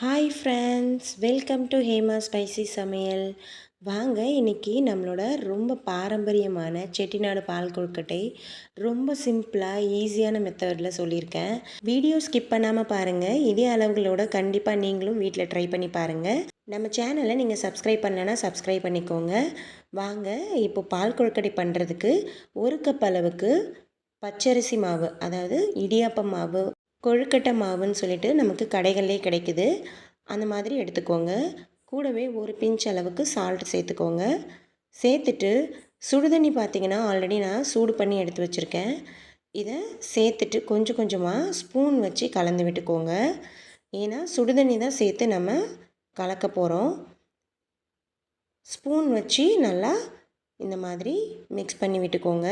Hi friends welcome to Hema spicy சமையல் வாங்க இன்றைக்கி நம்மளோட ரொம்ப பாரம்பரியமான செட்டிநாடு பால் கொழுக்கட்டை ரொம்ப சிம்பிளாக ஈஸியான மெத்தடில் சொல்லியிருக்கேன். வீடியோ ஸ்கிப் பண்ணாமல் பாருங்கள் இதே அளவுகளோட கண்டிப்பாக நீங்களும் வீட்டில் ட்ரை பண்ணி பாருங்கள் நம்ம சேனலை நீங்கள் சப்ஸ்கிரைப் பண்ணலன்னா சப்ஸ்கிரைப் பண்ணிக்கோங்க. வாங்க இப்போ பால் கொழுக்கட்டை பண்ணுறதுக்கு ஒரு கப் அளவுக்கு பச்சரிசி மாவு அதாவது இடியாப்பம் மாவு கொழுக்கட்டை மாவுன்னு சொல்லிட்டு நமக்கு கடைகள்லேயே கிடைக்குது. அந்த மாதிரி எடுத்துக்கோங்க. கூடவே ஒரு பிஞ்ச் அளவுக்கு சால்ட் சேர்த்துக்கோங்க. சேர்த்துட்டு சுடுதண்ணி பார்த்திங்கன்னா ஆல்ரெடி நான் சூடு பண்ணி எடுத்து வச்சுருக்கேன். இதை சேர்த்துட்டு கொஞ்சம் கொஞ்சமாக ஸ்பூன் வச்சு கலந்து விட்டுக்கோங்க. ஏன்னா சுடுதண்ணி தான் சேர்த்து நம்ம கலக்க போகிறோம் ஸ்பூன் வச்சு நல்லா இந்த மாதிரி மிக்ஸ் பண்ணி விட்டுக்கோங்க.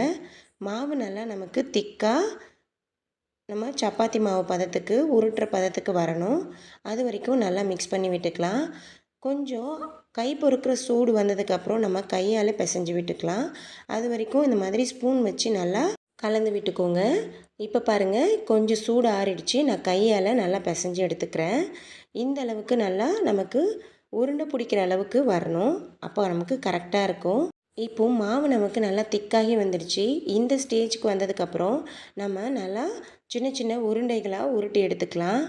மாவு நல்லா நமக்கு திக்காக நம்ம சப்பாத்தி மாவு பதத்துக்கு உருட்டுற பதத்துக்கு வரணும். அது வரைக்கும் நல்லா மிக்ஸ் பண்ணி விட்டுக்கலாம். கொஞ்சம் கை பொறுக்கிற சூடு வந்ததுக்கப்புறம் நம்ம கையால் பிசைஞ்சு விட்டுக்கலாம். அது வரைக்கும் இந்த மாதிரி ஸ்பூன் வச்சு நல்லா கலந்து விட்டுக்கோங்க. இப்போ பாருங்கள் கொஞ்சம் சூடு ஆறிடுச்சு. நான் கையால் நல்லா பிசைஞ்சு எடுத்துக்கிறேன். இந்த அளவுக்கு நல்லா நமக்கு உருண்டை பிடிக்கிற அளவுக்கு வரணும். அப்போ நமக்கு கரெக்டாக இருக்கும். இப்போது மாவு நமக்கு நல்லா திக்காகி வந்துடுச்சு. இந்த ஸ்டேஜுக்கு வந்ததுக்கப்புறம் நம்ம நல்லா சின்ன சின்ன உருண்டைகளாக உருட்டி எடுத்துக்கலாம்.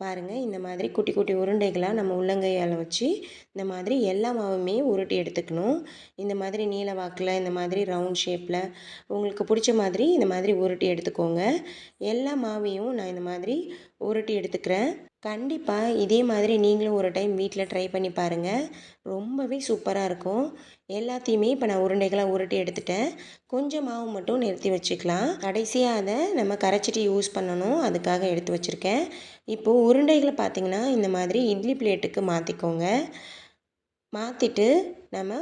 பாருங்கள் இந்த மாதிரி குட்டி குட்டி உருண்டைகளாக நம்ம உள்ளங்கையால் வச்சு இந்த மாதிரி எல்லா மாவுமே உருட்டி எடுத்துக்கணும். இந்த மாதிரி நீல வாக்கில் இந்த மாதிரி ரவுண்ட் ஷேப்பில் உங்களுக்கு பிடிச்ச மாதிரி இந்த மாதிரி உருட்டி எடுத்துக்கோங்க. எல்லா மாவையும் நான் இந்த மாதிரி உருட்டி எடுத்துக்கிறேன். கண்டிப்பாக இதே மாதிரி நீங்களும் ஒரு டைம் வீட்டில் ட்ரை பண்ணி பாருங்கள் ரொம்பவே சூப்பராக இருக்கும். எல்லாத்தையுமே இப்போ நான் உருண்டைகளாக உருட்டி எடுத்துட்டேன். கொஞ்சம் மாவு மட்டும் நிறுத்தி வச்சுக்கலாம். கடைசியாக அதை நம்ம கரைச்சிட்டு யூஸ் பண்ணணும். அதுக்காக எடுத்து வச்சுருக்கேன். இப்போது உருண்டைகளை பார்த்திங்கன்னா இந்த மாதிரி இட்லி பிளேட்டுக்கு மாற்றிக்கோங்க மாற்றிட்டு நம்ம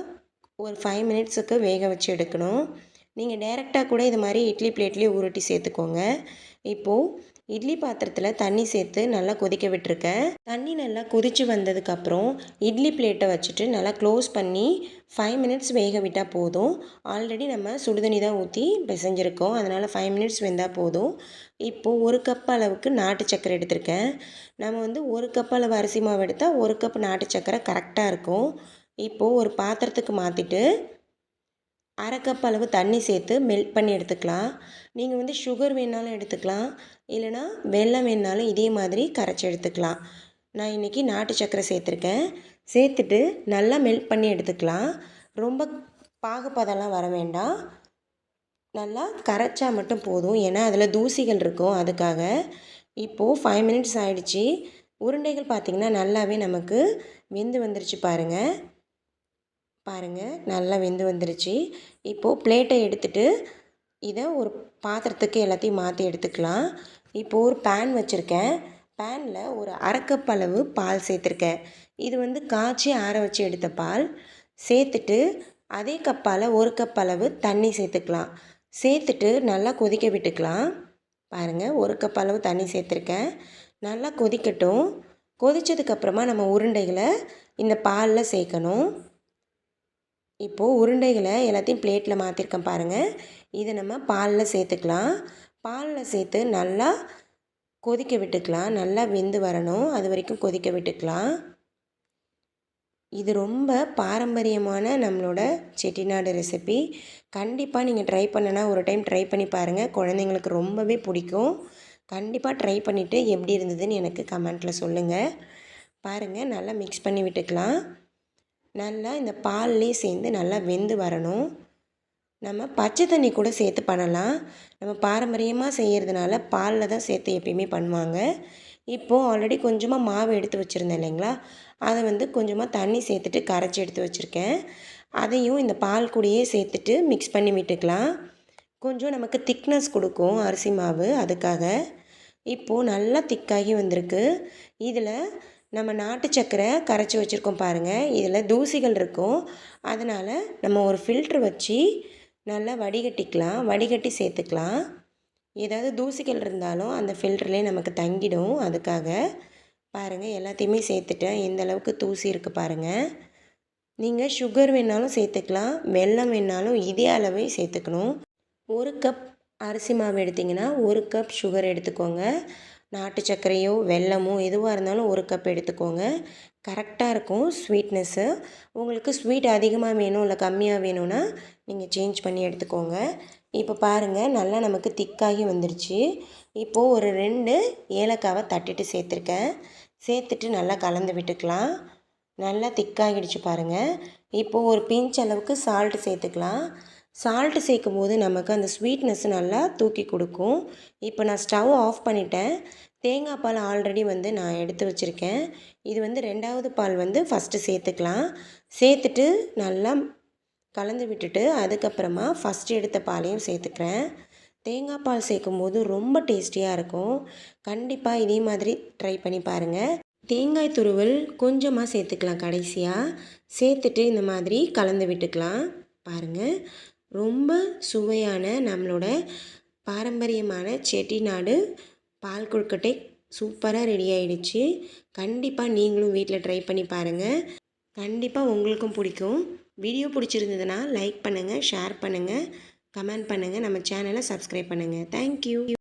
ஒரு ஃபைவ் மினிட்ஸுக்கு வேக வச்சு எடுக்கணும். நீங்கள் டேரெக்டாக கூட இது மாதிரி இட்லி பிளேட்லேயே உருட்டி சேர்த்துக்கோங்க. இப்போது இட்லி பாத்திரத்தில் தண்ணி சேர்த்து நல்லா கொதிக்க விட்டுருக்கேன் தண்ணி நல்லா கொதித்து வந்ததுக்கப்புறம் இட்லி பிளேட்டை வச்சுட்டு நல்லா க்ளோஸ் பண்ணி ஃபைவ் மினிட்ஸ் வேக விட்டால் போதும். ஆல்ரெடி நம்ம சுடுதண்ணி தான் ஊற்றி பிசைஞ்சிருக்கோம். அதனால் ஃபைவ் மினிட்ஸ் வெந்தால் போதும். இப்போது ஒரு கப் அளவுக்கு நாட்டு சக்கரை எடுத்திருக்கேன். நம்ம வந்து ஒரு கப் அளவு அரிசி மாவு எடுத்தால் ஒரு கப் நாட்டு சக்கரை கரெக்டாக இருக்கும். இப்போது ஒரு பாத்திரத்துக்கு மாற்றிட்டு அரை கப் அளவு தண்ணி சேர்த்து மெல்ட் பண்ணி எடுத்துக்கலாம். நீங்கள் வந்து சுகர் வேணாலும் எடுத்துக்கலாம். இல்லைனா வெள்ளம் வேணாலும் இதே மாதிரி கரைச்சி எடுத்துக்கலாம். நான் இன்றைக்கி நாட்டு சக்கரை சேர்த்துருக்கேன். சேர்த்துட்டு நல்லா மெல்ட் பண்ணி எடுத்துக்கலாம். ரொம்ப பாகுப்பதெல்லாம் வர வேண்டாம். நல்லா கரைச்சா மட்டும் போதும். ஏன்னா அதில் தூசிகள் இருக்கும். அதுக்காக இப்போது ஃபைவ் மினிட்ஸ் ஆகிடுச்சி உருண்டைகள் பார்த்திங்கன்னா நல்லாவே நமக்கு வெந்து வந்துருச்சு பாருங்கள் பாருங்கள் நல்லா வெந்து வந்துருச்சு. இப்போது பிளேட்டை எடுத்துகிட்டு இதை ஒரு பாத்திரத்துக்கு எல்லாத்தையும் மாற்றி எடுத்துக்கலாம். இப்போது ஒரு பேன் வச்சுருக்கேன். பேனில் ஒரு அரைக்கப் அளவு பால் சேர்த்துருக்கேன். இது வந்து காய்ச்சி ஆற வச்சு எடுத்த பால். சேர்த்துட்டு அதே கப்பால் ஒரு கப் அளவு தண்ணி சேர்த்துக்கலாம். சேர்த்துட்டு நல்லா கொதிக்க விட்டுக்கலாம். பாருங்கள் ஒரு கப் அளவு தண்ணி சேர்த்துருக்கேன். நல்லா கொதிக்கட்டும். கொதித்ததுக்கப்புறமா நம்ம உருண்டைகளை இந்த பாலில் சேர்க்கணும். இப்போது உருண்டைகளை எல்லாத்தையும் பிளேட்டில் மாற்றிருக்கேன் பாருங்கள் இதை நம்ம பாலில் சேர்த்துக்கலாம். பாலில் சேர்த்து நல்லா கொதிக்க விட்டுக்கலாம். நல்லா வெந்து வரணும். அது வரைக்கும் கொதிக்க விட்டுக்கலாம். இது ரொம்ப பாரம்பரியமான நம்மளோட செட்டிநாடு ரெசிபி. கண்டிப்பாக நீங்கள் ட்ரை பண்ணனா ஒரு டைம் ட்ரை பண்ணி பாருங்கள் குழந்தைங்களுக்கு ரொம்பவே பிடிக்கும். கண்டிப்பாக ட்ரை பண்ணிவிட்டு எப்படி இருந்ததுன்னு எனக்கு கமெண்ட்டில் சொல்லுங்கள் பாருங்கள் நல்லா மிக்ஸ் பண்ணி விட்டுக்கலாம். நல்லா இந்த பால்லேயே சேர்ந்து நல்லா வெந்து வரணும். நம்ம பச்சை தண்ணி கூட சேர்த்து பண்ணலாம். நம்ம பாரம்பரியமாக செய்கிறதுனால பாலில் தான் சேர்த்து எப்பயுமே பண்ணுவாங்க. இப்போது ஆல்ரெடி கொஞ்சமாக மாவு எடுத்து வச்சுருந்தேன் இல்லைங்களா? அதை வந்து கொஞ்சமாக தண்ணி சேர்த்துட்டு கரைச்சி எடுத்து வச்சுருக்கேன். அதையும் இந்த பால் கூடயே சேர்த்துட்டு மிக்ஸ் பண்ணி விட்டுக்கலாம். கொஞ்சம் நமக்கு திக்னஸ் கொடுக்கும் அரிசி மாவு அதுக்காக. இப்போது நல்லா திக்காகி வந்திருக்கு. இதில் நம்ம நாட்டு சக்கரை கரைச்சி வச்சுருக்கோம் பாருங்கள் இதில் தூசிகள் இருக்கும். அதனால் நம்ம ஒரு ஃபில்ட்ரு வச்சு நல்லா வடிகட்டிக்கலாம். வடிகட்டி சேர்த்துக்கலாம். ஏதாவது தூசிகள் இருந்தாலும் அந்த ஃபில்டர்லேயே நமக்கு தங்கிடும் அதுக்காக. பாருங்கள் எல்லாத்தையுமே சேர்த்துட்டேன். எந்த அளவுக்கு தூசி இருக்குது பாருங்கள் நீங்கள் சுகர் வேணாலும் சேர்த்துக்கலாம். வெல்லம் வேணாலும் இதே அளவே சேர்த்துக்கணும். ஒரு கப் அரிசி மாவு எடுத்திங்கன்னா ஒரு கப் சுகர் எடுத்துக்கோங்க. நாட்டு சர்க்கரையோ வெல்லமோ எதுவாக இருந்தாலும் ஒரு கப் எடுத்துக்கோங்க. கரெக்டாக இருக்கும் ஸ்வீட்னஸ்ஸு உங்களுக்கு ஸ்வீட் அதிகமாக வேணும் இல்லை கம்மியாக வேணும்னா நீங்கள் சேஞ்ச் பண்ணி எடுத்துக்கோங்க. இப்போ பாருங்கள் நல்லா நமக்கு திக்காகி வந்துருச்சு. இப்போது ஒரு ரெண்டு ஏலக்காவை தட்டிட்டு சேர்த்துருக்கேன். சேர்த்துட்டு நல்லா கலந்து விட்டுக்கலாம். நல்லா திக்காகிடுச்சு பாருங்கள் இப்போது ஒரு பிஞ்ச் அளவுக்கு சால்ட் சேர்த்துக்கலாம். சால்ட்டு சேர்க்கும் போது நமக்கு அந்த ஸ்வீட்னஸ் நல்லா தூக்கி கொடுக்கும். இப்போ நான் ஸ்டவ் ஆஃப் பண்ணிட்டேன். தேங்காய் பால் ஆல்ரெடி வந்து நான் எடுத்து வச்சுருக்கேன். இது வந்து ரெண்டாவது பால் வந்து ஃபஸ்ட்டு சேர்த்துக்கலாம். சேர்த்துட்டு நல்லா கலந்து விட்டுட்டு அதுக்கப்புறமா ஃபஸ்ட்டு எடுத்த பாலையும் சேர்த்துக்கிறேன். தேங்காய் பால் சேர்க்கும் போது ரொம்ப டேஸ்டியாக இருக்கும். கண்டிப்பாக இதே மாதிரி ட்ரை பண்ணி பாருங்கள் தேங்காய் துருவல் கொஞ்சமாக சேர்த்துக்கலாம் கடைசியாக சேர்த்துட்டு இந்த மாதிரி கலந்து விட்டுக்கலாம். பாருங்கள் ரொம்ப சுவையான நம்மளோட பாரம்பரியமான செட்டிநாடு பால் கொழுக்கட்டை சூப்பராக ரெடி ஆயிடுச்சு. கண்டிப்பாக நீங்களும் வீட்டில் ட்ரை பண்ணி பாருங்கள் கண்டிப்பாக உங்களுக்கும் பிடிக்கும். வீடியோ பிடிச்சிருந்ததுன்னா லைக் பண்ணுங்கள் ஷேர் பண்ணுங்கள் கமெண்ட் பண்ணுங்கள் நம்ம சேனலை சப்ஸ்கிரைப் பண்ணுங்கள் தேங்க்யூ